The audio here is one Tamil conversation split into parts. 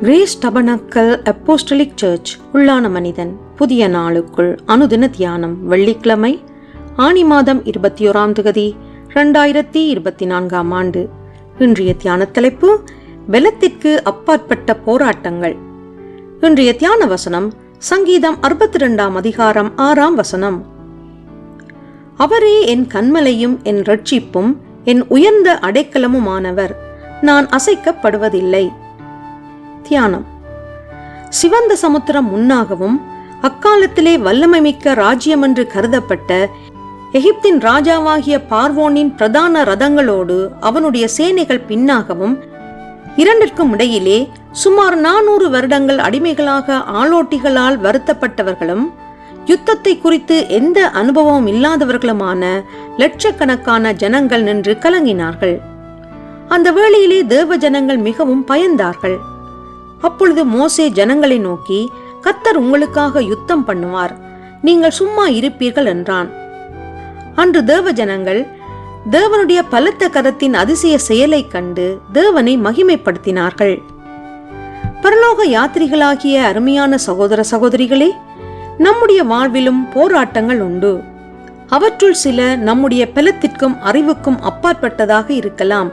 கிரேஸ் டபனக்கல் அப்போஸ்டலிக் சர்ச் உள்ளான மனிதன். புதிய நாளுக்குள் அனுதின தியானம் வெள்ளிக்கிழமை ஆனி மாதம் இருபத்தி ஓராம் தகுதி ரெண்டாயிரத்தி இருபத்தி நான்காம் ஆண்டு. இன்றைய தியான தலைப்பு வெலத்திற்கு அப்பாற்பட்ட போராட்டங்கள். இன்றைய தியான வசனம் சங்கீதம் அறுபத்தி ரெண்டாம் அதிகாரம் ஆறாம் வசனம். அவரே என் கண்மலையும் என் ரட்சிப்பும் என் உயர்ந்த அடைக்கலமுமானவர். நான் அசைக்கப்படுவதில்லை. தியானம். சிவந்த சமுத்திரம் முன்னாகவும் அக்காலத்திலே வல்லமை மிக்க ராஜ்யம் என்று கருதப்பட்ட எகிப்தின் ராஜாவாகிய பார்வோனின் பிரதான ரதங்களோடு அவனுடைய சேனைகள் பின்னாகவும் இரண்டிற்கும் இடையிலே சுமார் நானூறு வருடங்கள் அடிமைகளாக ஆளோட்டிகளால் வருத்தப்பட்டவர்களும் யுத்தத்தை குறித்து எந்த அனுபவமும் இல்லாதவர்களுமான லட்சக்கணக்கான ஜனங்கள் நின்று கலங்கினார்கள். அந்த வேளையிலே தேவ ஜனங்கள் மிகவும் பயந்தார்கள். அப்பொழுது மோசே ஜனங்களை நோக்கி கத்தர் உங்களுக்காக யுத்தம் பண்ணுவார். நீங்கள் சும்மா இருப்பீர்கள் என்றான். அன்று தேவ ஜனங்கள் தேவனுடைய பலத்த கரத்தின் அதிசய செயலைக் கண்டு தேவனை மகிமைப்படுத்தினார்கள். பரலோக யாத்திரிகளாகிய அருமையான சகோதர சகோதரிகளே நம்முடைய வாழ்விலும் போராட்டங்கள் உண்டு. அவற்றுள் சில நம்முடைய பலத்திற்கும் அறிவுக்கும் அப்பாற்பட்டதாக இருக்கலாம்.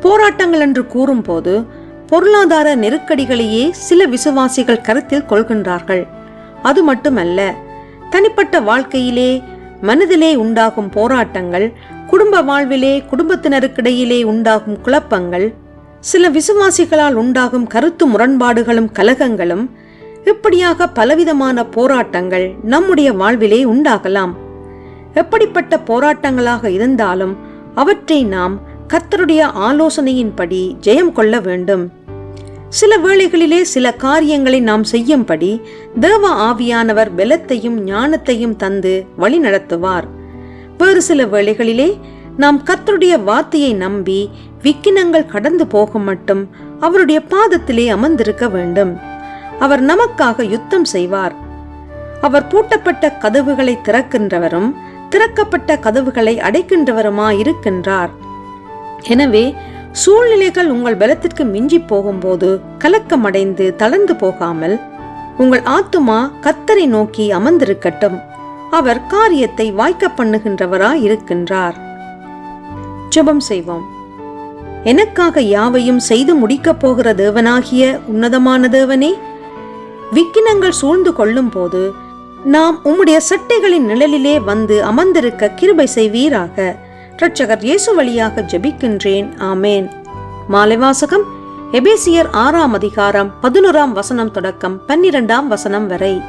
போராட்டங்கள் என்று கூறும்போது பொருளாதார நெருக்கடிகளையே சில விசுவாசிகள் கருத்தில் கொள்கின்றார்கள். அது மட்டுமல்ல தனிப்பட்ட வாழ்க்கையிலே மனதிலே உண்டாகும் போராட்டங்கள் குடும்ப வாழ்விலே குடும்பத்தினருக்கிடையிலே உண்டாகும் குழப்பங்கள் சில விசுவாசிகளால் உண்டாகும் கருத்து முரண்பாடுகளும் கலகங்களும் இப்படியாக பலவிதமான போராட்டங்கள் நம்முடைய வாழ்விலே உண்டாகலாம். எப்படிப்பட்ட போராட்டங்களாக இருந்தாலும் அவற்றை நாம் கத்தருடைய ஆலோசனையின்படி ஜெயம் கொள்ள வேண்டும். சில வேளைகளிலே சில காரியங்களை நாம் செய்யும்படி தேவ ஆவியானவர் பலத்தையும் ஞானத்தையும் தந்து வழி நடத்துவார். வேறு சில வேளைகளிலே நாம் கத்தருடைய வார்த்தையை நம்பி விக்கினங்கள் கடந்து போக மட்டும் அவருடைய பாதத்திலே அமர்ந்திருக்க வேண்டும். அவர் நமக்காக யுத்தம் செய்வார். அவர் பூட்டப்பட்ட கதவுகளை திறக்கின்றவரும் திறக்கப்பட்ட கதவுகளை அடைக்கின்றவருமா இருக்கின்றார் எனவே சூழ்நிலைகள் உங்கள் பலத்திற்கு மிஞ்சி போகும்போது கலக்கமடைந்து தளர்ந்து போகாமல் உங்கள் ஆத்துமா கத்தரை நோக்கி அமர்ந்திருக்கட்டும். அவர் காரியத்தை வாய்க்க பண்ணுகின்றவராய் இருக்கின்றார். ஜெபம் செய்வோம். எனக்காக யாவையும் செய்து முடிக்கப் போகிற தேவனாகிய உன்னதமான தேவனே விக்கினங்கள் சூழ்ந்து கொள்ளும் போது நாம் உம்முடைய சட்டைகளின் நிழலிலே வந்து அமர்ந்திருக்க கிருபை செய்வீராக. இரட்சகர் இயேசு வழியாக ஜெபிக்கின்றேன். ஆமேன். மாலைவாசகம் எபேசியர் ஆறாம் அதிகாரம் பதினோராம் வசனம் தொடக்கம் பன்னிரெண்டாம் வசனம் வரை.